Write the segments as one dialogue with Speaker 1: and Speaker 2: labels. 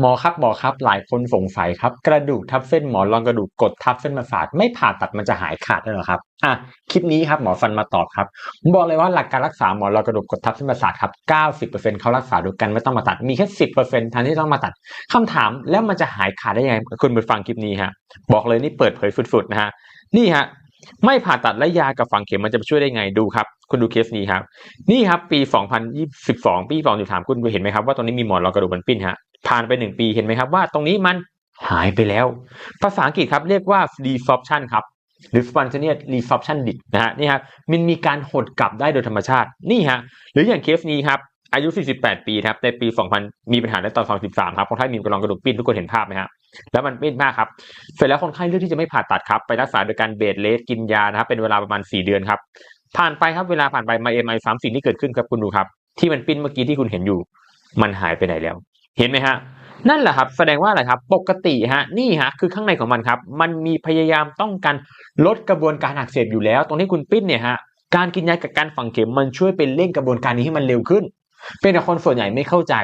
Speaker 1: หมอครับหมอครับหลายคนสงสัยครับ กระดูกทับเส้นหมอนรองกระดูกกดทับเส้นประสาทไม่ผ่าตัดมันจะหายขาดได้หรอครับอะคลิปนี้ครับหมอฟันมาตอบครับบอกเลยว่าหลักการรักษาหมอนรองกระดูกกดทับเส้นประสาทครับ90%เขารักษาโดยกันไม่ต้องมาตัดมีแค่10%ทันที่ต้องมาตัดคำถามแล้วมันจะหายขาดได้ยังไงคุณไปฟังคลิปนี้ฮะบอกเลยนี่เปิดเผยสุดๆนะฮะนี่ฮะไม่ผ่าตัดและยากับฝังเข็มมันจะช่วยได้ไงดูครับ คุณดูเคสนี้ครับ นี่ครับปี 2022 ปี2023คุณเห็นไหมครับว่าตรงนี้มีหมอนรองกระดูกมันปิ้นฮะ ผ่านไปหนึ่งปีเห็นไหมครับว่าตรงนี้มันหายไปแล้ว ภาษาอังกฤษครับเรียกว่า desorption ครับหรือ spontaneous resorption ดินะฮะนี่ครับมันมีการหดกลับได้โดยธรรมชาตินี่ฮะหรืออย่างเคสนี้ครับอายุ 48 ปีครับในปี 2000 มีปัญหาในตอน 2013 ครับคนไข้มีกระรองกระดูกปิ้นทุกคนเห็นภาพไหมฮะแล้วมันปิ้นมากครับ เสร็จแล้วคนไข้เลือกที่จะไม่ผ่าตัดครับ ไปรักษาโดยการเบดเลสกินยานะครับเป็นเวลาประมาณ 4 เดือนครับ ผ่านไปครับเวลาผ่านไปมาเอ็มไอสามสิ่งที่เกิดขึ้นครับคุณดูครับ ที่มันปิ้นเมื่อกี้ที่คุณเห็นอยู่ มันหายไปไหนแล้ว เห็นไหมฮะนั่นแหละครับแสดงว่าอะไรครับปกติฮะนี่ฮะคือข้างในของมันครับ มันมีพยายามต้องการลดกระบวนการอักเสบอยู่แล้ว ตรงที่คุณปิ้นเนี่ยฮะการกินยากับการฝังเข็มมันช่วยเป็นเร่งกระบวนการนี้ให้มันเร็วขึ้น เป็นแต่คนส่วนใหญ่ไม่เข้าใจ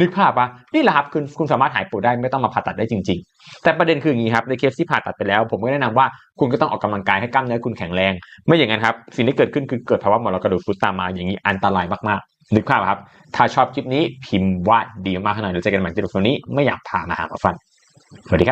Speaker 1: นึกภาพปะนี่แหละครับคุณคุณสามารถหายปวดได้ไม่ต้องมาผ่าตัดได้จริง ๆ แต่ประเด็นคืออย่างนี้ครับในเคสที่ผ่าตัดไปแล้ว ผมก็แนะนำว่าคุณก็ต้องออกกำลังกายให้กล้ามเนื้อคุณแข็งแรง ไม่อย่างนั้นครับสิ่งที่เกิดขึ้นคือเกิดภาวะหมอนรองกระดูกฟุตตามมาอย่างนี้อันตรายมากๆ นึกภาพครับ ถ้าชอบคลิปนี้พิมพ์ว่าดีมากขนาดเดี๋ยวเจอกันใหม่ในคลิปนี้ ไม่อยากพามาหาหมอฟัน สวัสดีครับ